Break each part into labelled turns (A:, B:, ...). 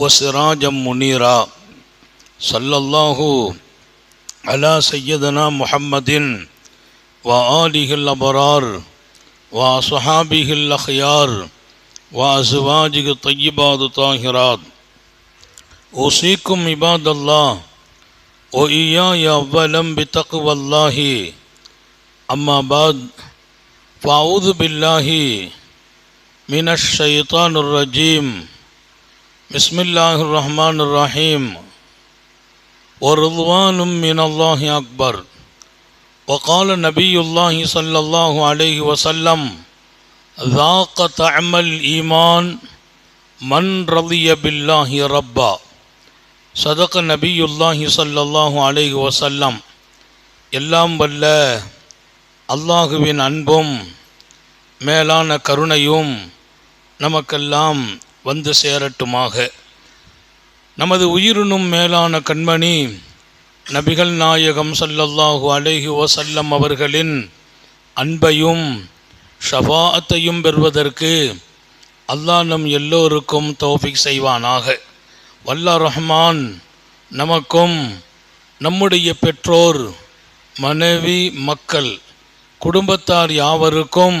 A: وسراجا منيرا. صلى الله على سيدنا محمد وآله الأبرار وصحابه الأخيار وأزواجه الطيبات الطاهرات. أوصيكم عباد الله وإياي أولا بتقوى الله. أما بعد فأعوذ بالله من الشيطان الرجيم بسم الله الرحمن الرحيم ورضوان من الله أكبر وقال نبي الله صلى الله عليه وسلم ذاق طعم الإيمان من رضي بالله ربا صدق نبي الله صلى الله عليه وسلم எல்லாம் வல்ல அல்லாஹுவின் அன்பும் மேலான கருணையும் நமக்கெல்லாம் வந்து சேரட்டுமாக. நமது உயிரினும் மேலான கண்மணி நபிகள் நாயகம் சல்லல்லாஹு அலேஹி வசல்லம் அவர்களின் அன்பையும் ஷபாத்தையும் பெறுவதற்கு அல்லாஹ் நம் எல்லோருக்கும் தோஃபிக் செய்வானாக. வல்லா ரஹ்மான் நமக்கும் நம்முடைய பெற்றோர் மனைவி மக்கள் குடும்பத்தார் யாவருக்கும்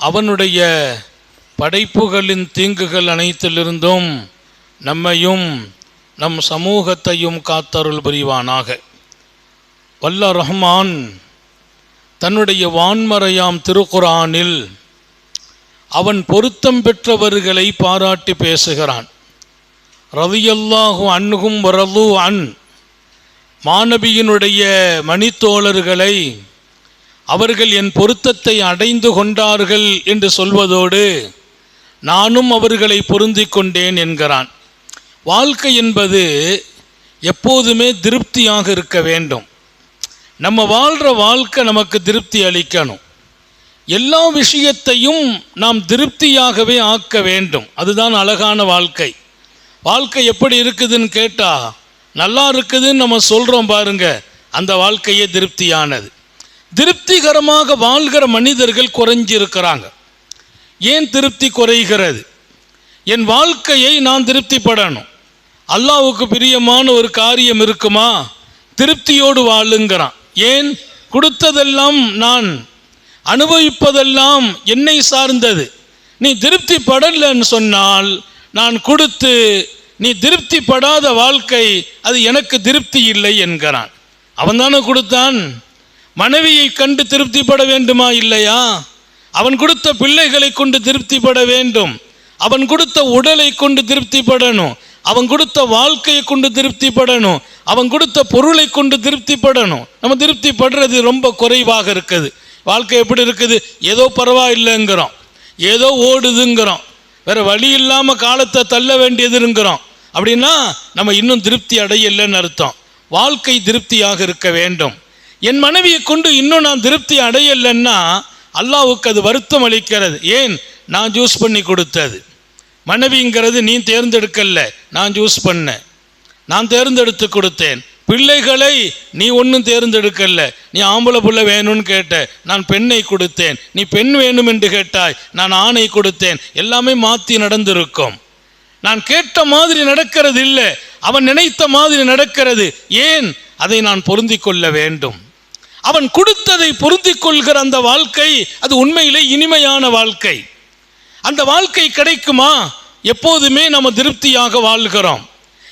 A: அவனுடைய படைப்புகளின் தீங்குகள் அனைத்திலிருந்தும் நம்மையும் நம் சமூகத்தையும் காத்தருள் புரிவானாக. வல்ல ரஹ்மான் தன்னுடைய வான்மறையாம் திருக்குரானில் அவன் பொருத்தம் பெற்றவர்களை பாராட்டி பேசுகிறான். ரவியல்லாஹு அன்னுகும் வரது அன் மாணவியினுடைய மணித்தோழர்களை அவர்கள் என் பொருத்தத்தை அடைந்து கொண்டார்கள் என்று சொல்வதோடு நானும் அவர்களை பொருந்தி கொண்டேன் என்கிறான். வாழ்க்கை என்பது எப்போதுமே திருப்தியாக இருக்க வேண்டும். நம்ம வாழ்கிற வாழ்க்கை நமக்கு திருப்தி அளிக்கணும். எல்லா விஷயத்தையும் நாம் திருப்தியாகவே ஆக்க வேண்டும். அதுதான் அழகான வாழ்க்கை. வாழ்க்கை எப்படி இருக்குதுன்னு கேட்டால் நல்லா இருக்குதுன்னு நம்ம சொல்கிறோம் பாருங்க. அந்த வாழ்க்கையே திருப்தியானது. திருப்திகரமாக வாழ்கிற மனிதர்கள் குறைஞ்சிருக்கிறாங்க. ஏன் திருப்தி குறைகிறது? என் வாழ்க்கையை நான் திருப்திப்படணும். அல்லாவுக்கு பிரியமான ஒரு காரியம் இருக்குமா? திருப்தியோடு வாழுங்கிறான். ஏன்? கொடுத்ததெல்லாம் நான் அனுபவிப்பதெல்லாம் என்னை சார்ந்தது. நீ திருப்தி படலன்னு சொன்னால் நான் கொடுத்து நீ திருப்திப்படாத வாழ்க்கை அது எனக்கு திருப்தி இல்லை என்கிறான். அவன் தானே கொடுத்தான்? மனைவியை கண்டு திருப்திப்பட வேண்டுமா இல்லையா? அவன் கொடுத்த பிள்ளைகளை கொண்டு திருப்திப்பட வேண்டும். அவன் கொடுத்த உடலை கொண்டு திருப்திப்படணும். அவன் கொடுத்த வாழ்க்கையை கொண்டு திருப்திப்படணும். அவன் கொடுத்த பொருளை கொண்டு திருப்திப்படணும். நம்ம திருப்திப்படுறது ரொம்ப குறைவாக இருக்குது. வாழ்க்கை எப்படி இருக்குது? ஏதோ பரவாயில்லைங்கிறோம். ஏதோ ஓடுதுங்கிறோம். வேற வழி இல்லாமல் காலத்தை தள்ள வேண்டியதுங்கிறோம். அப்படின்னா நம்ம இன்னும் திருப்தி அடையலைன்னு அர்த்தம். வாழ்க்கை திருப்தியாக இருக்க வேண்டும். என் மனைவியை கொண்டு இன்னும் நான் திருப்தி அடையலைன்னா அல்லாவுக்கு அது வருத்தம் அளிக்கிறது. ஏன்? நான் ஜூஸ் பண்ணி கொடுத்தது. மனைவிங்கிறது நீ தேர்ந்தெடுக்கல நான் ஜூஸ் பண்ணேன். நான் தேர்ந்தெடுத்து கொடுத்தேன். பிள்ளைகளை நீ ஒன்றும் தேர்ந்தெடுக்கல. நீ ஆம்பளை புள்ள வேணும்னு கேட்ட நான் பெண்ணை கொடுத்தேன். நீ பெண் வேணும் என்று கேட்டாய் நான் ஆணை கொடுத்தேன். எல்லாமே மாற்றி நடந்திருக்கும். நான் கேட்ட மாதிரி நடக்கிறது இல்லை. அவன் நினைத்த மாதிரி நடக்கிறது. ஏன்? அதை நான் பொருந்தி கொள்ள வேண்டும். அவன் கொடுத்ததை பொருந்தி கொள்கிற அந்த வாழ்க்கை அது உண்மையிலே இனிமையான வாழ்க்கை. அந்த வாழ்க்கை கிடைக்குமா? எப்போதுமே நம்ம திருப்தியாக வாழ்கிறோம்.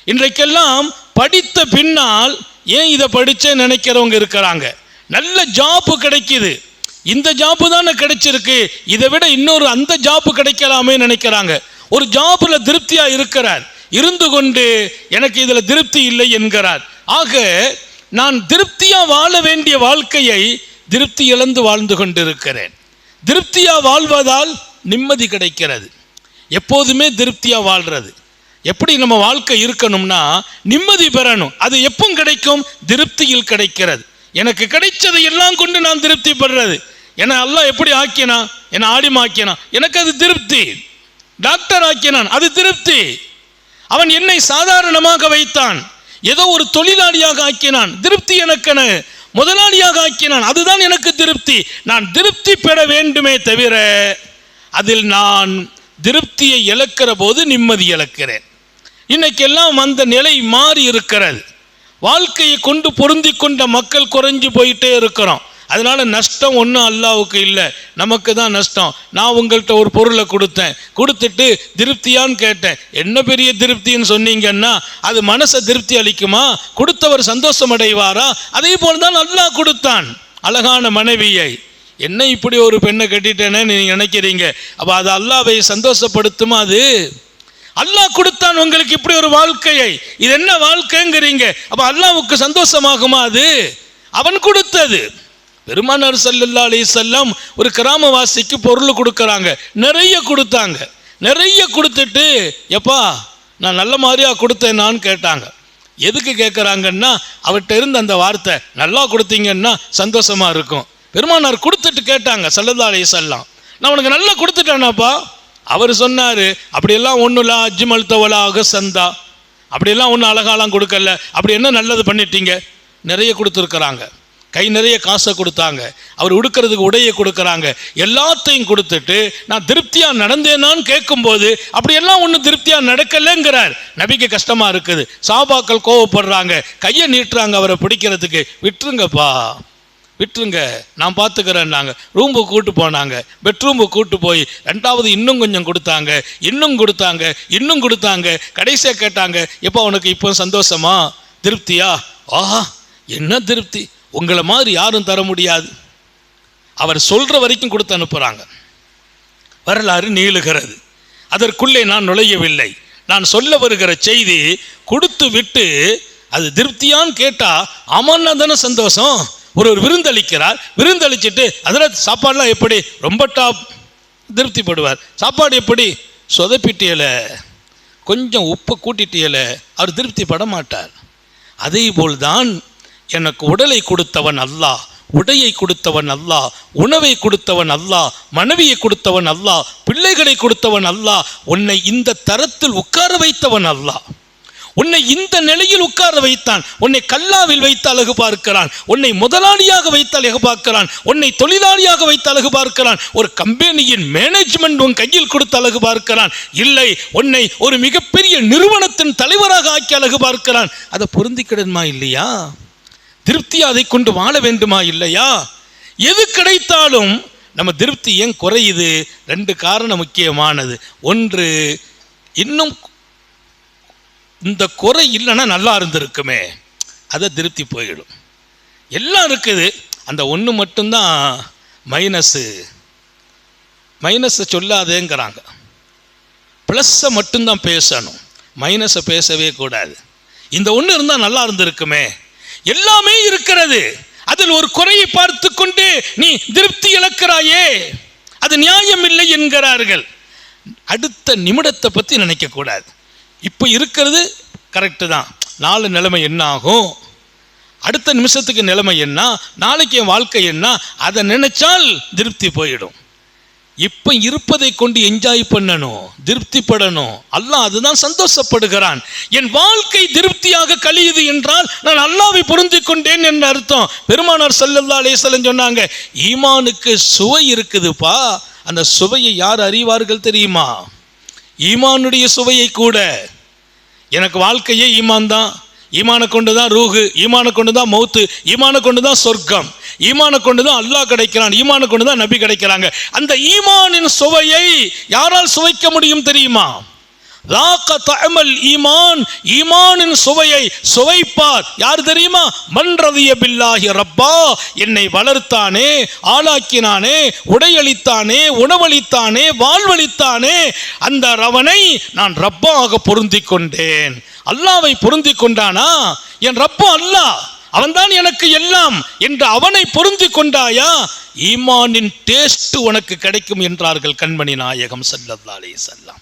A: இன்றைக்கெல்லாம் படித்த பின்னால் ஏன் இதை படிச்சேன் நினைக்கிறவங்க இருக்கிறாங்க. நல்ல ஜாப்பு கிடைக்கிது. இந்த ஜாப்பு தானே கிடைச்சிருக்கு. இதை விட இன்னொரு அந்த ஜாப்பு கிடைக்கலாமே நினைக்கிறாங்க. ஒரு ஜாப்பில் திருப்தியாக இருக்கிறார். இருந்து கொண்டு எனக்கு இதில் திருப்தி இல்லை என்கிறார். ஆக நான் திருப்தியாக வாழ வேண்டிய வாழ்க்கையை திருப்தி இழந்து வாழ்ந்து கொண்டிருக்கிறேன். திருப்தியாக வாழ்வதால் நிம்மதி கிடைக்கிறது. எப்போதுமே திருப்தியாக வாழ்றது. எப்படி நம்ம வாழ்க்கை இருக்கணும்னா நிம்மதி பெறணும். அது எப்பவும் கிடைக்கும்? திருப்தியில் கிடைக்கிறது. எனக்கு கிடைச்சதை எல்லாம் கொண்டு நான் திருப்தி படுறது என்னை அல்லாஹ் எப்படி ஆக்கினா? என்னை ஆடிமா எனக்கு அது திருப்தி. டாக்டர் ஆக்கினான். அது திருப்தி. அவன் என்னை சாதாரணமாக வைத்தான். ஏதோ ஒரு தொழிலாளியாக ஆக்கினான். திருப்தி எனக்கென. முதலாளியாக ஆக்கினான். அதுதான் எனக்கு திருப்தி. நான் திருப்தி பெற வேண்டுமே தவிர அதில் நான் திருப்தியை இழக்கிற போது நிம்மதி இழக்கிறேன். இன்னைக்கெல்லாம் அந்த நிலை மாறி இருக்கிறது. வாழ்க்கையை கொண்டு பொருந்தி கொண்ட மக்கள் குறைஞ்சு போயிட்டே இருக்கிறோம். அதனால நஷ்டம் ஒன்றும் அல்லாவுக்கு இல்லை. நமக்கு தான் நஷ்டம். நான் உங்கள்கிட்ட ஒரு பொருளை கொடுத்தேன். கொடுத்துட்டு திருப்தியான்னு கேட்டேன். என்ன பெரிய திருப்தின்னு சொன்னீங்கன்னா அது மனசை திருப்தி அளிக்குமா? கொடுத்தவர் சந்தோஷம் அடைவாரா? அதே போல் தான் அல்லாஹ் கொடுத்தான். அழகான மனைவியை. என்ன இப்படி ஒரு பெண்ணை கட்டிட்டேன்னு நீங்க நினைக்கிறீங்க? அப்போ அது அல்லாவை சந்தோஷப்படுத்துமா அது? அல்லாஹ் கொடுத்தான் உங்களுக்கு இப்படி ஒரு வாழ்க்கையை. இது என்ன வாழ்க்கைங்கிறீங்க? அப்போ அல்லாவுக்கு சந்தோஷமாகுமா அது? அவன் கொடுத்தது. பெருமானார் ஸல்லல்லாஹு அலி செல்லம் ஒரு கிராமவாசிக்கு பொருள் கொடுக்குறாங்க. நிறைய கொடுத்தாங்க. நிறைய கொடுத்துட்டு எப்பா நான் நல்ல மாதிரியா கொடுத்தேனான்னு கேட்டாங்க. எதுக்கு கேட்குறாங்கன்னா அவர்கிட்ட இருந்த அந்த வார்த்தை நல்லா கொடுத்தீங்கன்னா சந்தோஷமா இருக்கும். பெருமானார் கொடுத்துட்டு கேட்டாங்க ஸல்லல்லாஹு அலைஹி வஸல்லம். நான் உனக்கு நல்லா கொடுத்துட்டேனாப்பா. அவர் சொன்னார் அப்படியெல்லாம் ஒன்றும் இல்லை அஜ்மல் தவலாக சந்தா அப்படியெல்லாம் ஒன்றும் அழகாலாம் கொடுக்கல. அப்படி என்ன நல்லது பண்ணிட்டீங்க? நிறைய கொடுத்துருக்குறாங்க. கை நிறைய காசை கொடுத்தாங்க. அவர் உடுக்கிறதுக்கு உடையை கொடுக்குறாங்க. எல்லாத்தையும் கொடுத்துட்டு நான் திருப்தியாக நடந்தேனான்னு கேட்கும்போது அப்படியெல்லாம் ஒன்றும் திருப்தியாக நடக்கலைங்கிறார். நபிக்கு கஷ்டமாக இருக்குது. சாபாக்கள் கோவப்படுறாங்க. கையை நீட்டுறாங்க அவரை பிடிக்கிறதுக்கு. விட்டுருங்கப்பா. விட்டுருங்க. நான் பார்த்துக்கிறேன்னாங்க ரூமுக்கு கூட்டு போனாங்க. பெட்ரூமுக்கு கூட்டு போய் ரெண்டாவது இன்னும் கொஞ்சம் கொடுத்தாங்க. இன்னும் கொடுத்தாங்க. இன்னும் கொடுத்தாங்க. கடைசியாக கேட்டாங்க எப்போ உனக்கு இப்போ சந்தோஷமா? திருப்தியா? ஆஹா என்ன திருப்தி? உங்களை மாதிரி யாரும் தர முடியாது. அவர் சொல்கிற வரைக்கும் கொடுத்து அனுப்புகிறாங்க வரலாறு நீளுகிறது. அதற்குள்ளே நான் நுழையவில்லை. நான் சொல்ல வருகிற செய்தி கொடுத்து விட்டு அது திருப்தியான்னு கேட்டால் ஆமான்னா தானே சந்தோஷம். ஒரு ஒரு விருந்தளிக்கிறார் விருந்தளிச்சிட்டு அதில் சாப்பாடெலாம் எப்படி? ரொம்ப டாப் திருப்திப்படுவார். சாப்பாடு எப்படி? சொதப்பிட்டியல கொஞ்சம் உப்பை கூட்டிட்டியல அவர் திருப்திப்பட மாட்டார். அதே போல்தான் எனக்கு உடலை கொடுத்தவன் அல்லாஹ் உடையை கொடுத்தவன் அல்லாஹ் உணவை கொடுத்தவன் அல்லாஹ் மனைவியை கொடுத்தவன் அல்லாஹ் பிள்ளைகளை கொடுத்தவன் அல்லாஹ் உன்னை இந்த தரத்தில் உட்கார வைத்தவன் அல்லாஹ். உன்னை இந்த நிலையில் உட்கார வைத்தான் உன்னை கல்லாவில் வைத்து அழகு பார்க்கிறான் உன்னை முதலாளியாக வைத்து அழகு பார்க்கிறான் உன்னை தொழிலாளியாக வைத்து அழகு பார்க்கிறான் ஒரு கம்பெனியின் மேனேஜ்மெண்ட் உன் கையில் கொடுத்து அழகு பார்க்கிறான் இல்லை உன்னை ஒரு மிகப்பெரிய நிறுவனத்தின் தலைவராக ஆக்கி அழகு பார்க்கிறான். அதை பொருந்திக்கிடணுமா இல்லையா? திருப்தி அதை கொண்டு வாழ வேண்டுமா இல்லையா? எது கிடைத்தாலும் நம்ம திருப்தி ஏன் குறையுது? ரெண்டு காரணம் முக்கியமானது. ஒன்று இன்னும் இந்த குறை இல்லைன்னா நல்லா இருந்திருக்குமே. அதை திருப்தி போயிடும். எல்லாம் இருக்குது. அந்த ஒன்று மட்டும்தான் மைனஸு. மைனஸை சொல்லாதேங்கிறாங்க. ப்ளஸ்ஸை மட்டும்தான் பேசணும். மைனஸை பேசவே கூடாது. இந்த ஒன்று இருந்தால் நல்லா இருந்திருக்குமே. எல்லாமே இருக்கிறது. அதில் ஒரு குறையை பார்த்து கொண்டு நீ திருப்தி இழக்கிறாயே. அது நியாயம் இல்லை என்கிறார்கள். அடுத்த நிமிடத்தை பற்றி நினைக்கக்கூடாது இப்போ இருக்கிறது கரெக்டு தான். நாலு நிலைமை என்ன ஆகும்? அடுத்த நிமிஷத்துக்கு நிலைமை என்ன? நாளைக்கு என் வாழ்க்கை என்ன? அதை நினைச்சால் திருப்தி போயிடும். இப்போ இருப்பதை கொண்டு என்ஜாய் பண்ணணும் திருப்திப்படணும். அல்லாஹ் அதுதான் சந்தோஷப்படுகிறான். என் வாழ்க்கை திருப்தியாக கழியுது என்றால் நான் அல்லாவை புரிந்து கொண்டேன் என்று அர்த்தம். பெருமானார் ஸல்லல்லாஹு அலேசலன் சொன்னாங்க ஈமானுக்கு சுவை இருக்குதுப்பா. அந்த சுவையை யார் அறிவார்கள் தெரியுமா? ஈமானுடைய சுவையை கூட. எனக்கு வாழ்க்கையே ஈமான் தான். ஈமான கொண்டு தான் ரூஹு ஈமான கொண்டு தான் மௌத்து ஈமான கொண்டு தான் சொர்க்கம். ஈமானை கொண்டு தான் அல்லாஹ் கிடைக்கிறான். ஈமானை கொண்டு தான் நபி கிடைக்கிறாங்க. அந்த ஈமானின் சுவையை யாரால் சுவைக்க முடியும் தெரியுமா? லாக்க தமல் ஈமான். ஈமானின் சுவையை சுவைப்பார். யார் தெரியுமா? மன்றதிய பில்லாகி ரப்பா. என்னை வளர்த்தானே ஆளாக்கினானே உடையளித்தானே உணவளித்தானே வாழ்வளித்தானே. அந்த ரவனை நான் ரப்பாக பொருந்தி கொண்டேன். அல்லாவை பொருந்தி கொண்டானா? என் ரப்பா அல்லாஹ். அவன்தான் எனக்கு எல்லாம் என்று அவனை பொருந்தி கொண்டாயா? ஈமானின் டேஸ்ட் உனக்கு கிடைக்கும் என்றார்கள் கண்மணி நாயகம் ஸல்லல்லாஹு அலைஹி வஸல்லம்.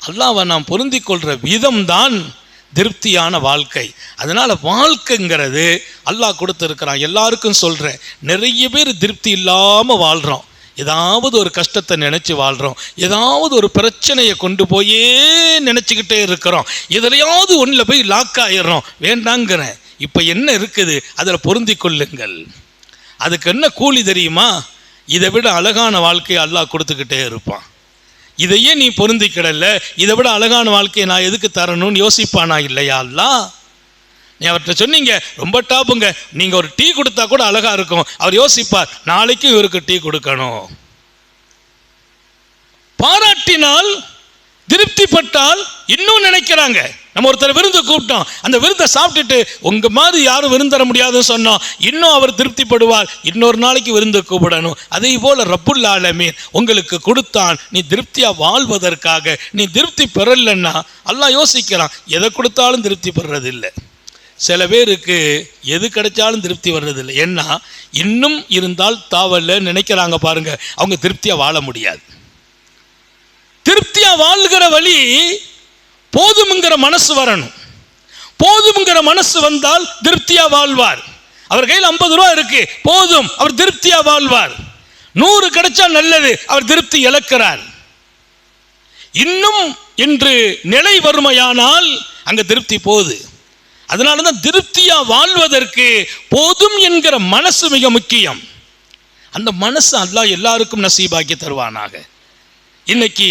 A: அல்லாவை நாம் பொருந்தி கொள்கிற விதம்தான் திருப்தியான வாழ்க்கை. அதனால் வாழ்க்கைங்கிறது அல்லாஹ் கொடுத்துருக்கிறான். எல்லாருக்கும் சொல்கிறேன் நிறைய பேர் திருப்தி இல்லாமல் வாழ்கிறோம் ஏதாவது ஒரு கஷ்டத்தை நினச்சி வாழ்கிறோம் ஏதாவது ஒரு பிரச்சனையை கொண்டு போயே நினச்சிக்கிட்டே இருக்கிறோம். எதுலையாவது ஒன்றில் போய் லாக் ஆகிடுறோம் வேண்டாங்கிறேன். இப்போ என்ன இருக்குது? அதில் பொருந்தி கொள்ளுங்கள். அதுக்கு என்ன கூலி தெரியுமா? இதை விட அழகான வாழ்க்கையை அல்லாஹ் கொடுத்துக்கிட்டே இருப்பான். இதையே நீ பொருந்திக்கிடல இதை விட அழகான வாழ்க்கையை நான் எதுக்கு தரணும்னு யோசிப்பானா இல்லையா அல்லாஹ்? நீ அவர்கிட்ட சொன்னீங்க ரொம்ப டாப்புங்க. நீங்கள் ஒரு டீ கொடுத்தா கூட அழகாக இருக்கும். அவர் யோசிப்பார் நாளைக்கும் இவருக்கு டீ கொடுக்கணும். பாராட்டினால் திருப்திப்பட்டால் இன்னும் நினைக்கிறாங்க. நம்ம ஒருத்தர் விருந்து கூப்பிட்டோம். அந்த விருந்தை சாப்பிட்டுட்டு உங்க மாதிரி யாரும் விருந்தர முடியாதுன்னு சொன்னோம். இன்னும் அவர் திருப்திப்படுவார். இன்னொரு நாளைக்கு விருந்து கூப்பிடணும். அதே போல ரப்புல் ஆலமீன் உங்களுக்கு கொடுத்தான். நீ திருப்தியா வாழ்வதற்காக. நீ திருப்தி பெறலைன்னா எல்லாம் யோசிக்கிறான். எதை கொடுத்தாலும் திருப்தி பெறதில்லை சில பேருக்கு எது கிடைச்சாலும் திருப்தி வர்றதில்லை. ஏன்னா இன்னும் இருந்தால் தாவல்ல நினைக்கிறாங்க பாருங்க. அவங்க திருப்தியா வாழ முடியாது. திருப்தியா வாழ்கிற வழி போதும்ங்கிற மனசு வரணும். போதும்ங்கிற மனசு வந்தால் திருப்தியா வாழ்வார். அவர் கையில் ஐம்பது ரூபா இருக்கு போதும் அவர் திருப்தியா வாழ்வார். நூறு கிடைச்சா நல்லது அவர் திருப்தி இழக்கிறார். இன்னும் இன்று நிலை வறுமையானால் அங்க திருப்தி போகுது. அதனால தான் திருப்தியா வாழ்வதற்கு போதும் என்கிற மனசு மிக முக்கியம். அந்த மனசு அல்லாஹ் எல்லாருக்கும் நசீபாக்கி தருவானாக. இன்னைக்கு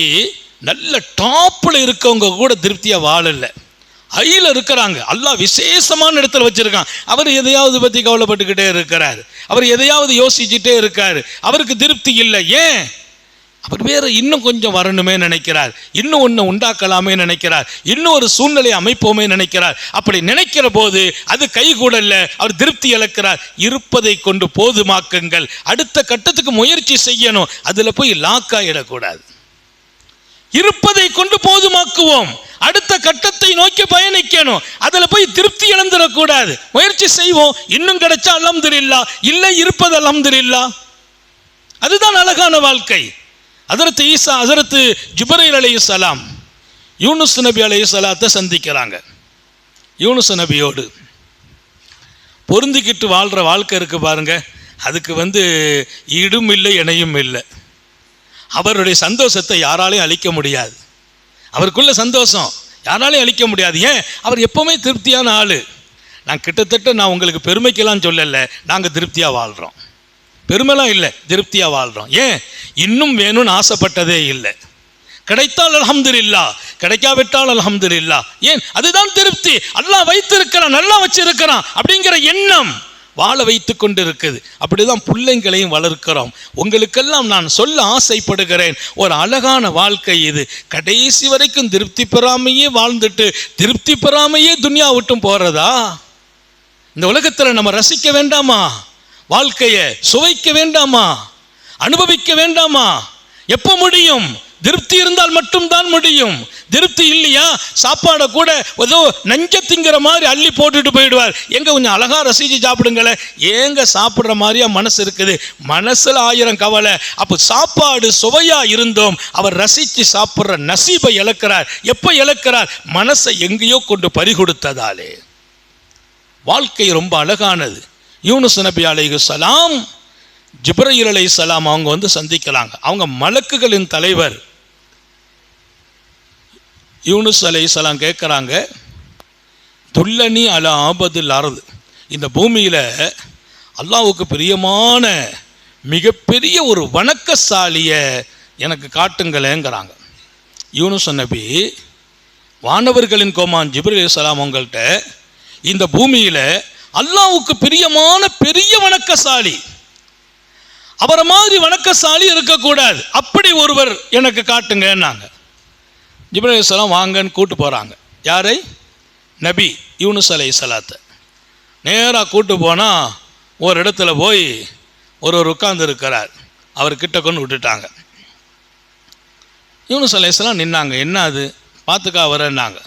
A: நல்ல டாப்பில் இருக்கவங்க கூட திருப்தியாக வாழலை. ஹையில் இருக்கிறாங்க. அல்லாஹ் விசேஷமான இடத்துல வச்சுருக்கான். அவர் எதையாவது பற்றி கவலைப்பட்டுக்கிட்டே இருக்கிறார். அவர் எதையாவது யோசிச்சுட்டே இருக்கார். அவருக்கு திருப்தி இல்லை. ஏன்? அவர் வேறு இன்னும் கொஞ்சம் வரணுமே நினைக்கிறார். இன்னும் ஒன்று உண்டாக்கலாமே நினைக்கிறார். இன்னும் ஒரு சூழ்நிலை அமைப்போமே நினைக்கிறார். அப்படி நினைக்கிற போது அது கைகூடல்ல அவர் திருப்தி இழக்கிறார். இருப்பதை கொண்டு போதுமாக்குங்கள். அடுத்த கட்டத்துக்கு முயற்சி செய்யணும். அதில் போய் லாக்காயிடக்கூடாது இருப்பதை கொண்டு போதுமாக்குவோம். அடுத்த கட்டத்தை நோக்கி பயணிக்கணும். அதில் போய் திருப்தி இழந்துடக்கூடாது. முயற்சி செய்வோம். இன்னும் கிடைச்சா அலமதுல்லா இல்லை இருப்பது அலமதுல்லா அதுதான் அழகான வாழ்க்கை. அதரத்து ஈசா அதரத்து ஜுபரைல் அலைஹி சலாம். யூனுஸ் நபி அலைஹி சலாத்தை சந்திக்கிறாங்க. யூனுஸ் நபியோடு. பொருந்திக்கிட்டு வாழ்கிற வாழ்க்கை இருக்கு பாருங்க. அதுக்கு வந்து ஈடும் இல்லை இணையும் இல்லை. அவருடைய சந்தோஷத்தை யாராலையும் அழிக்க முடியாது. அவருக்குள்ள சந்தோஷம் யாராலையும் அழிக்க முடியாது. ஏன்? அவர் எப்போவுமே திருப்தியான ஆள். நான் கிட்டத்தட்ட நான் உங்களுக்கு பெருமைக்கெல்லாம் சொல்லலை. நாங்கள் திருப்தியாக வாழ்கிறோம் பெருமைலாம் இல்லை திருப்தியாக வாழ்கிறோம் ஏன்? இன்னும் வேணும்னு ஆசைப்பட்டதே இல்லை. கிடைத்தால் அல்ஹம்துலில்லா. கிடைக்காவிட்டால் அல்ஹம்துலில்லா. ஏன்? அதுதான் திருப்தி. நல்லா வைத்திருக்கிறான் நல்லா வச்சிருக்கிறான் அப்படிங்கிற எண்ணம். வாழ வைத்து கொண்டு இருக்குது அப்படிதான் பிள்ளைங்களையும் வளர்க்கிறோம். உங்களுக்கெல்லாம் நான் சொல்ல ஆசைப்படுகிறேன். ஒரு அழகான வாழ்க்கை இது. கடைசி வரைக்கும் திருப்தி பெறாமையே வாழ்ந்துட்டு திருப்தி பெறாமையே துனியா விட்டும் போறதா? இந்த உலகத்தில் நம்ம ரசிக்க வேண்டாமா? வாழ்க்கையை சுவைக்க வேண்டாமா? அனுபவிக்க வேண்டாமா? எப்போ முடியும்? திருப்தி இருந்தால் மட்டும்தான் முடியும். திருப்தி இல்லையா? சாப்பாடை கூட ஏதோ நஞ்ச திங்கிற மாதிரி அள்ளி போட்டுட்டு போயிடுவார். எங்க கொஞ்சம் அழகா ரசிச்சு சாப்பிடுங்களேன். ஏங்க சாப்பிட்ற மாதிரியா மனசு இருக்குது. மனசுல ஆயிரம் கவலை. அப்போ சாப்பாடு சுவையா இருந்தோம். அவர் ரசிச்சு சாப்பிட்ற நசீபை இழக்கிறார். எப்போ இழக்கிறார்? மனசை எங்கேயோ கொண்டு பறிகொடுத்ததாலே. வாழ்க்கை ரொம்ப அழகானது. யூனுஸ் நபி அலைகு சலாம் ஜிப்ரயில் அலை சலாம் அவங்க வந்து சந்திக்கிறாங்க அவங்க மலக்குகளின் தலைவர். யூனுஸ் அலை இஸ்லாம் கேட்குறாங்க துல்லனி அல ஆபதில் அறது இந்த பூமியில் அல்லாவுக்கு பிரியமான மிகப்பெரிய ஒரு வணக்கசாலியை எனக்கு காட்டுங்களேங்கிறாங்க. யூனுஸ் நபி வானவர்களின் கோமான் ஜிப்ரல் சலாம் உங்கள்கிட்ட இந்த பூமியில் அல்லாவுக்கு பிரியமான பெரிய வணக்கசாலி. அவரை மாதிரி வணக்கசாலி இருக்கக்கூடாது. அப்படி ஒருவர் எனக்கு காட்டுங்கன்னாங்க. ஜிப்ரல் சலாம் வாங்கன்னு கூட்டு போகிறாங்க யாரை? நபி யூனுஸ் அலை சலாத்தை நேராக கூட்டு போனால் ஒரு இடத்துல போய் ஒருவர் உட்கார்ந்து இருக்கிறார். அவர் கிட்ட கொண்டு விட்டுட்டாங்க. யூனுஸ் அலைசலாம் நின்னாங்க. என்ன அது? பார்த்துக்கா வரேன்னாங்க.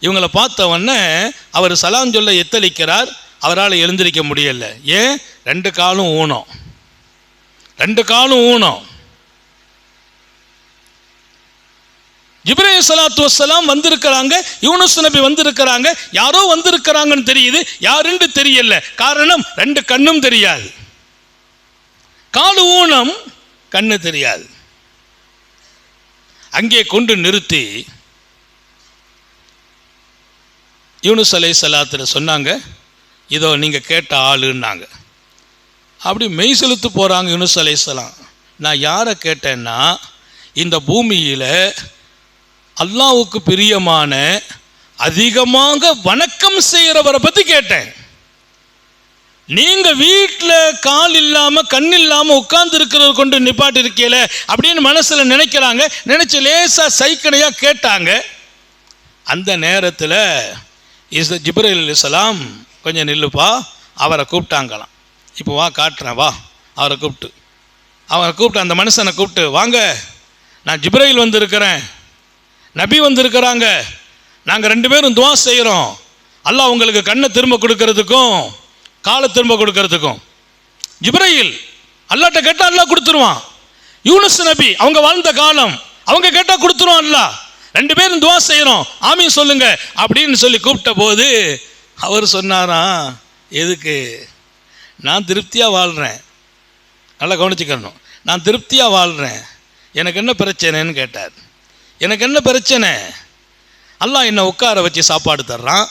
A: இவங்களை பார்த்த உடனே அவர் சலாம் சொல்ல எத்தளிக்கிறார்? அவரால் எழுந்திருக்க முடியல. ஏன்? ரெண்டு காலும் ஊனம். ரெண்டு காலும் ஊனம். ஜிப்ரேல் சலாத்து வசலாம் வந்திருக்கிறாங்க யூனுஸ் நபி வந்திருக்கிறாங்க. யாரோ வந்திருக்கிறாங்கன்னு தெரியுது யாருன்னு தெரியல. காரணம் ரெண்டு கண்ணும் தெரியாது. காலு ஊனம் கண்ணு தெரியாது. அங்கே கொண்டு நிறுத்தி யூனுஸ் அலை சலாத்தில் சொன்னாங்க இதோ நீங்கள் கேட்ட ஆளுன்னாங்க. அப்படி மெய் செலுத்து போகிறாங்க யூனுஸ் அலைசலாம் நான் யாரை கேட்டேன்னா இந்த பூமியில் அல்லாவுக்கு பிரியமான அதிகமாக வணக்கம் செய்கிறவரை பற்றி கேட்டேன். நீங்க வீட்டில் கால் இல்லாம கண் இல்லாம உட்கார்ந்து இருக்கிறவர் கொண்டு நிப்பாட்டி இருக்கீல அப்படின்னு மனசுல நினைக்கிறாங்க. நினைச்சு லேசா சைக்கடையா கேட்டாங்க. அந்த நேரத்தில் இஸ் ஜிப்ரேல் கொஞ்சம் நில்லுப்பா அவரை கூப்பிட்டாங்களாம். இப்போ வா காட்டுறேன் வா. அவரை கூப்பிட்டு. அவரை கூப்பிட்டு அந்த மனுஷனை கூப்பிட்டு வாங்க நான் ஜிப்ரையில் வந்திருக்கிறேன். நபி வந்திருக்கிறாங்க. நாங்கள் ரெண்டு பேரும் துவா செய்கிறோம் அல்லாஹ் உங்களுக்கு கண்ணை திரும்ப கொடுக்கறதுக்கும் காலை திரும்ப கொடுக்கறதுக்கும். ஜிப்ரையில் அல்லாட்ட கேட்டால் அல்லாஹ் கொடுத்துருவான். யூனஸ் நபி அவங்க வாழ்ந்த காலம் அவங்க கேட்டால் கொடுத்துருவான் அல்லாஹ். ரெண்டு பேரும் துவா செய்கிறோம் ஆமீன் சொல்லுங்க. அப்படின்னு சொல்லி கூப்பிட்ட போது அவர் சொன்னாராம் எதுக்கு? நான் திருப்தியாக வாழ்கிறேன் நல்லா கவனிச்சுக்கணும். நான் திருப்தியாக வாழ்கிறேன் எனக்கு என்ன பிரச்சனைன்னு கேட்டார். எனக்கு என்ன பிரச்சனை? அல்லாஹ் என்னை உட்கார வச்சு சாப்பாடு தர்றான்.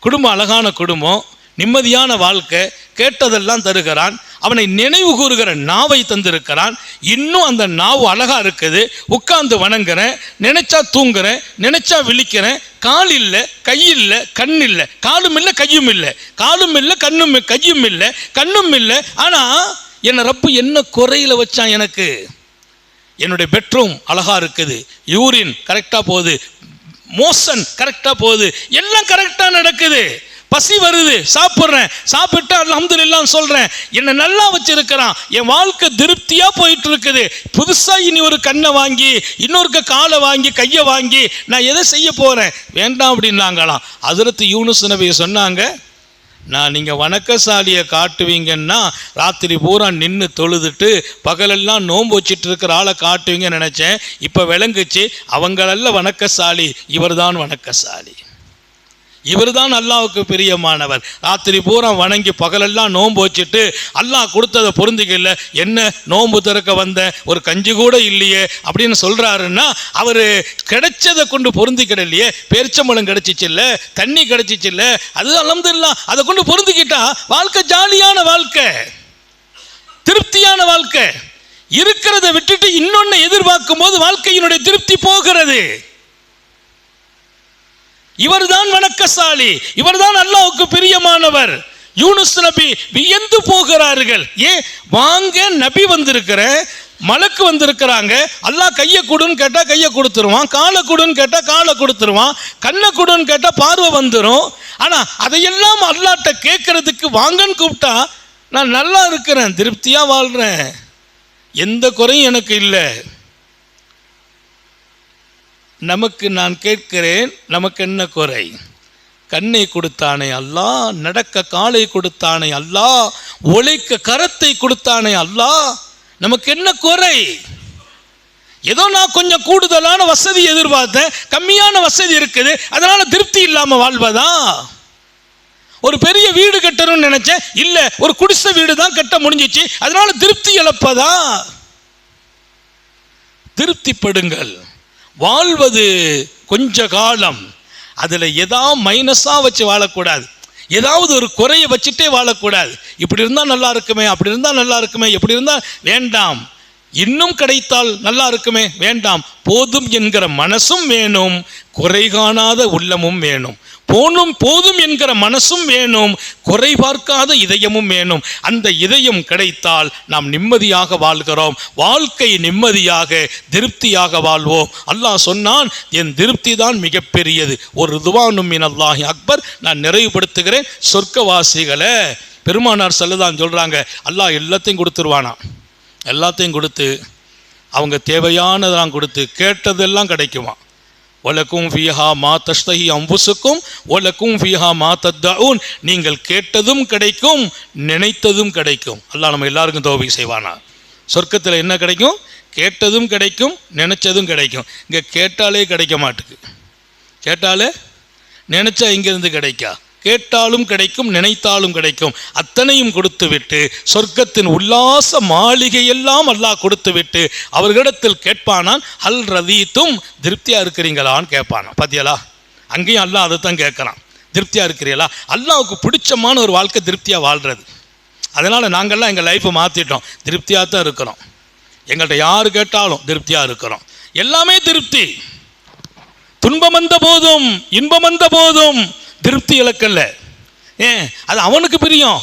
A: குடும்பம் அழகான குடும்பம் நிம்மதியான வாழ்க்கை கேட்டதெல்லாம் தருகிறான். அவனை நினைவு கூறுகிற நாவை தந்திருக்கிறான். இன்னும் அந்த நாவு அழகாக இருக்குது. உட்கார்ந்து வணங்குறேன் நினைச்சா தூங்குறேன் நினைச்சா விழிக்கிறேன். கால் இல்லை கை இல்லை கண் இல்லை. காலும் இல்லை கையும் இல்லை. காலும் இல்லை கண்ணும் கையும் இல்லை. கண்ணும் இல்லை. ஆனால் என்னை ரப்பு என்ன குறையில் வச்சான் எனக்கு? என்னுடைய பெட்ரூம் அழகாக இருக்குது. யூரின் கரெக்டாக போகுது. மோஷன் கரெக்டாக போகுது. எல்லாம் கரெக்டாக நடக்குது. பசி வருது. சாப்பிட்றேன். சாப்பிட்டு அல்ஹம்துலில்லாஹ்னு சொல்கிறேன் என்னை நல்லா வச்சிருக்கிறான். என் வாழ்க்கை திருப்தியாக போயிட்டு இருக்குது புதுசாக இனி ஒரு கண்ணை வாங்கி இன்னொருக்க காலை வாங்கி கையை வாங்கி நான் எதை செய்ய போகிறேன் வேண்டாம் அப்படின்னாங்களாம். அதிரத்து யூனுஸ் நபி சொன்னாங்க நான் நீங்கள் வணக்கசாலியை காட்டுவீங்கன்னா ராத்திரி பூரா நின்று தொழுதுட்டு பகலெல்லாம் நோன்பு வச்சுட்டு இருக்கிற ஆளை காட்டுவீங்கன்னு நினச்சேன். இப்போ விளங்குச்சு அவங்களெல்லாம் வணக்கசாலி இவர்தான் வணக்கசாலி. இவர்தான் அல்லாவுக்கு பிரியமானவர். ராத்திரி பூரா வணங்கி பகலெல்லாம் நோன்பு வச்சுட்டு அல்லாஹ் கொடுத்ததை பொருந்திக்கல என்ன நோன்பு திறக்க வந்த? ஒரு கஞ்சி கூட இல்லையே? அப்படின்னு சொல்கிறாருன்னா அவர் கிடைச்சதை கொண்டு பொருந்திக்கிடலையே பேரிச்சம்பழம் கிடைச்சிச்சு இல்லை தண்ணி கிடைச்சிச்சு இல்லை அது அலமதுல்லா அதை கொண்டு பொருந்திக்கிட்டா வாழ்க்கை ஜாலியான வாழ்க்கை. திருப்தியான வாழ்க்கை. இருக்கிறத விட்டுட்டு இன்னொன்னு எதிர்பார்க்கும் போது வாழ்க்கையினுடைய திருப்தி போகிறது. இவர்தான் வணக்கசாலி இவர்தான் அல்லாவுக்கு பிரியமானவர். யூனுஸ் நபி வியந்து போகிறார்கள். ஏன் வாங்க நபி வந்திருக்கிற மலக்கு வந்திருக்கிறாங்க. அல்லாஹ் கையை கொடுன்னு கேட்டால் கையை கொடுத்துருவான் காலை கொடுன்னு கேட்டால் காலை கொடுத்துருவான் கண்ணை கொடுன்னு கேட்டால் பார்வை வந்துடும் ஆனால் அதையெல்லாம் அல்லாட்ட கேட்கறதுக்கு வாங்கன்னு கூப்பிட்டா நான் நல்லா இருக்கிறேன் திருப்தியாக வாழ்கிறேன் எந்த குறையும் எனக்கு இல்லை. நமக்கு நான் கேட்கிறேன் நமக்கு என்ன குறை? கண்ணை கொடுத்தானே அல்லாஹ் நடக்க காலை கொடுத்தானே அல்லாஹ் ஒழைக்க கரத்தை கொடுத்தானே அல்லா நமக்கு என்ன குறை? ஏதோ நான் கொஞ்சம் கூடுதலான வசதி எதிர்பார்த்தேன் கம்மியான வசதி இருக்குது அதனால திருப்தி இல்லாமல் வாழ்வதா? ஒரு பெரிய வீடு கட்டணும்னு நினைச்சேன் இல்ல ஒரு குடிசை வீடு தான் கட்ட முடிஞ்சிச்சு அதனால திருப்தி இழப்பதா? திருப்திப்படுங்கள் வாழ்வது கொஞ்ச காலம். அதில் ஏதாவது மைனஸாக வச்சு வாழக்கூடாது. ஏதாவது ஒரு குறையை வச்சுட்டே வாழக்கூடாது. இப்படி இருந்தால் நல்லா இருக்குமே அப்படி இருந்தால் நல்லா இருக்குமே எப்படி இருந்தால் வேண்டாம். இன்னும் கிடைத்தால் நல்லா இருக்குமே வேண்டாம். போதும் என்கிற மனசும் வேணும். குறை காணாத உள்ளமும் வேணும். போனும் போதும் என்கிற மனசும் வேணும். குறை பார்க்காத இதயமும் வேணும். அந்த இதயம் கிடைத்தால் நாம் நிம்மதியாக வாழ்கிறோம். வாழ்க்கை நிம்மதியாக திருப்தியாக வாழ்வோம். அல்லாஹ் சொன்னான் என் திருப்தி தான் மிகப்பெரியது. ஒரு இதுவானும் மின் அல்லாஹி அக்பர். நான் நிறைவுபடுத்துகிறேன். சொர்க்கவாசிகளை பெருமானார் செல்லதான் சொல்கிறாங்க அல்லாஹ் எல்லாத்தையும் கொடுத்துருவானா? எல்லாத்தையும் கொடுத்து அவங்க தேவையானதெல்லாம் கொடுத்து கேட்டதெல்லாம் கிடைக்குமா? ஒலக்கும் ஃபீஹா மா தஷ்தஹி அம்புசுக்கும் ஒலக்கும் ஃபீஹா மா தத்தவுன் நீங்கள் கேட்டதும் கிடைக்கும் நினைத்ததும் கிடைக்கும். அல்லாஹ் நம்ம எல்லாருக்கும் தோபை செய்வானா? சொர்க்கத்தில் என்ன கிடைக்கும்? கேட்டதும் கிடைக்கும் நினைச்சதும் கிடைக்கும். இங்கே கேட்டாலே கிடைக்க மாட்டுக்கு. கேட்டாலே நினச்சா இங்கேருந்து கிடைக்கா? கேட்டாலும் கிடைக்கும் நினைத்தாலும் கிடைக்கும். அத்தனையும் கொடுத்து விட்டு சொர்க்கத்தின் உல்லாச மாளிகையெல்லாம் அல்லாஹ் கொடுத்து விட்டு அவர்களிடத்தில் கேட்பானான் ஹல் ரதீத்தும் திருப்தியா இருக்கிறீங்களான்னு கேட்பானான். பாத்தியலா? அங்கேயும் அல்லாஹ் அதை தான் கேட்குறான். திருப்தியாக இருக்கிறீங்களா? அல்லாவுக்கு பிடிச்சமான ஒரு வாழ்க்கை திருப்தியா வாழ்றது. அதனால நாங்கள்லாம் எங்கள் லைஃப்பை மாற்றிட்டோம் திருப்தியாக தான் இருக்கிறோம். எங்கள்கிட்ட யார் கேட்டாலும் திருப்தியாக இருக்கிறோம். எல்லாமே திருப்தி. துன்பம் வந்த போதும் இன்பம் வந்த போதும் திருப்தி இழக்கல்ல ஏன்? அது அவனுக்கு பிரியம்.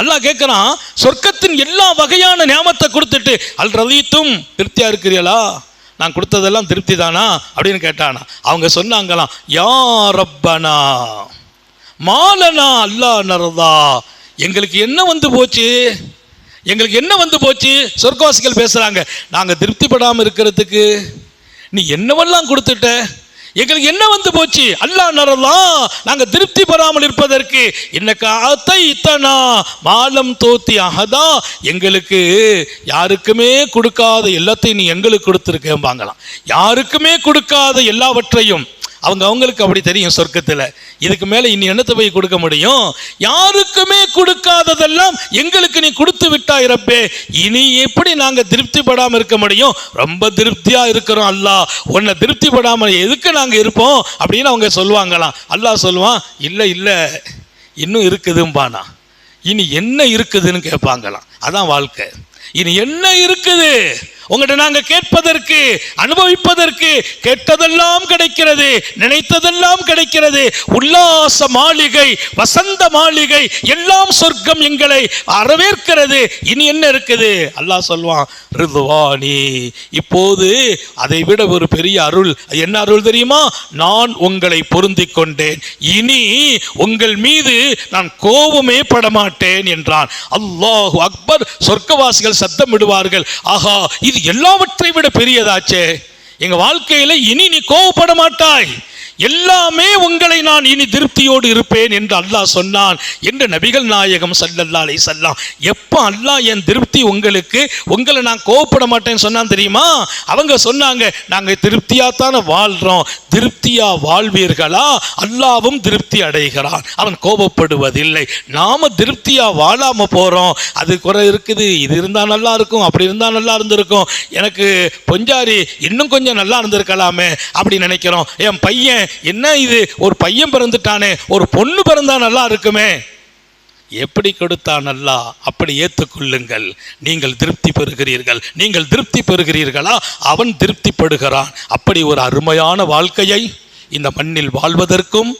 A: அல்லா கேட்குறான் சொர்க்கத்தின் எல்லா வகையான நியமத்தை கொடுத்துட்டு அல் ரதீத்தும் திருப்தியா இருக்கிறீங்களா நான் கொடுத்ததெல்லாம் திருப்தி தானா அப்படின்னு கேட்டானா. அவங்க சொன்னாங்களாம் யா ரப்பனா மாலனா அல்லா நரதா எங்களுக்கு என்ன வந்து போச்சு? எங்களுக்கு என்ன வந்து போச்சு? சொர்க்கவாசிகள் பேசுறாங்க நாங்கள் திருப்திப்படாமல் இருக்கிறதுக்கு நீ என்னவெல்லாம் கொடுத்துட்ட? எங்களுக்கு என்ன வந்து போச்சு? அல்லா நரலாம். நாங்கள் திருப்தி பெறாமல் இருப்பதற்கு என்ன அத்தை இத்தனா மாலம் தோத்தி அகதா எங்களுக்கு யாருக்குமே கொடுக்காத எல்லாத்தையும் நீ எங்களுக்கு கொடுத்துருக்கேம்பாங்களாம். யாருக்குமே கொடுக்காத எல்லாவற்றையும் அவங்க அவங்களுக்கு அப்படி தெரியும் சொர்க்கத்தில். இதுக்கு மேலே இனி என்னத்தை போய் கொடுக்க முடியும்? யாருக்குமே கொடுக்காததெல்லாம் எங்களுக்கு நீ கொடுத்து விட்டா ரப்பே. இனி எப்படி நாங்கள் திருப்திப்படாமல் இருக்க முடியும்? ரொம்ப திருப்தியாக இருக்கிறோம் அல்லாஹ். உன்னை திருப்திப்படாமல் எதுக்கு நாங்கள் இருப்போம்? அப்படின்னு அவங்க சொல்லுவாங்களாம். அல்லாஹ் சொல்லுவான் இல்லை இல்லை இன்னும் இருக்குதும்பானா. இனி என்ன இருக்குதுன்னு கேட்பாங்களாம் அதான் வாழ்க்கை. இனி என்ன இருக்குது? உங்கள்கிட்ட நாங்க கேட்பதற்கு அனுபவிப்பதற்கு கேட்டதெல்லாம் கிடைக்கிறது நினைத்ததெல்லாம் கிடைக்கிறது. உல்லாச மாளிகை வசந்த மாளிகை எல்லாம் சொர்க்கம் எங்களை வரவேற்கிறது. இனி என்ன இருக்குது? அல்லாஹ் சொல்வான் ரிதுவானி. இப்போது அதை விட ஒரு பெரிய அருள். அது என்ன அருள் தெரியுமா? நான் உங்களை பொருந்தி கொண்டேன். இனி உங்கள் மீது நான் கோபமே படமாட்டேன் என்றான். அல்லாஹ் அக்பர். சொர்க்கவாசிகள் சத்தமிடுவார்கள். ஆஹா இது எல்லாவற்றை விட பெரியதாச்சே. எங்க வாழ்க்கையில இனி நீ கோவப்பட மாட்டாய். எல்லாமே உங்களை நான் இனி திருப்தியோடு இருப்பேன் என்று அல்லாஹ் சொன்னான் என்று நபிகள் நாயகம் சல்லல்லா அலை சல்லாம் எப்போ அல்லாஹ் என் திருப்தி உங்களுக்கு உங்களை நான் கோவப்பட மாட்டேன்னு சொன்னான் தெரியுமா? அவங்க சொன்னாங்க நாங்கள் திருப்தியாக தானே வாழ்கிறோம் திருப்தியாக வாழ்வீர்களா? அல்லாவும் திருப்தி அடைகிறான். அவன் கோபப்படுவதில்லை நாம திருப்தியாக வாழாமல் போகிறோம் அது குறை இருக்குது. இது இருந்தால் நல்லா இருக்கும். அப்படி இருந்தால் நல்லா இருந்திருக்கும். எனக்கு பொஞ்சாரி இன்னும் கொஞ்சம் நல்லா இருந்திருக்கலாமே. அப்படி நினைக்கிறோம். என் பையன் என்ன இது? ஒரு பையன் பிறந்துட்டானே ஒரு பொண்ணு பிறந்தா நல்லா இருக்குமே. எப்படி கொடுத்தான் நல்லா? அப்படி ஏற்றுக்கொள்ளுங்கள் நீங்கள் திருப்தி பெறுகிறீர்கள். நீங்கள் திருப்தி பெறுகிறீர்களா? அவன் திருப்திப்படுகிறான். அப்படி ஒரு அருமையான வாழ்க்கையை இந்த மண்ணில் வாழ்வதற்கும்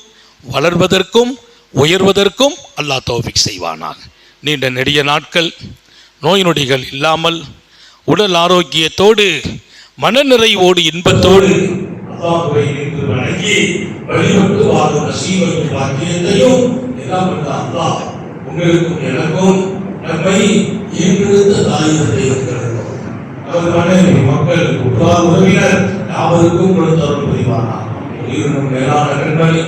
A: வளர்வதற்கும் உயர்வதற்கும் அல்லாஹ் தௌஃபிக் செய்வானாக. நீண்ட நெடிய நாட்கள் நோய் நொடிகள் இல்லாமல் உடல் ஆரோக்கியத்தோடு மனநிறைவோடு இன்பத்தோடு அல்லாஹ்வை நின்று வணங்கி வழிபட்டு வாழும் நசீபையும் பாக்கியத்தையும் எல்லாம் அல்லாஹ் உங்களுக்கும் எனக்கும் நம்மை ஈன்றெடுத்த தாயகத்தை இருக்கிறோம் அவர் மனைவி மக்கள் உற்றார் உறவினர் யாவருக்கும் கொடுத்தவர்கள் புரிவானார் உயிரினும் மேலான கண்மணி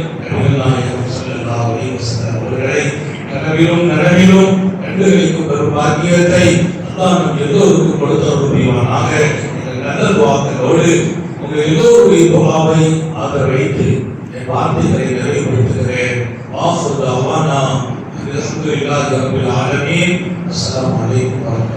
A: நாயகம் ஸல்லல்லாஹு அலைஹி அவர்களை கனவிலும் நனவிலும் பெரும் பாக்கியத்தை அல்லாஹ் நம் எல்லோருக்கும் கொடுத்தவர்கள் புரிவானாக. நல்ல வாக்குகளோடு உங்கள் எல்லோருடைய துவாவை ஆதரவைத்து என் வார்த்தைகளை நிறைவுபடுத்துகிறேன் வாசு அவானா அல்ஹம்துலில்லாஹி ரப்பில் ஆலமீன் அஸ்ஸலாமு அலைக்கும் வரஹ்மத்துல்லாஹி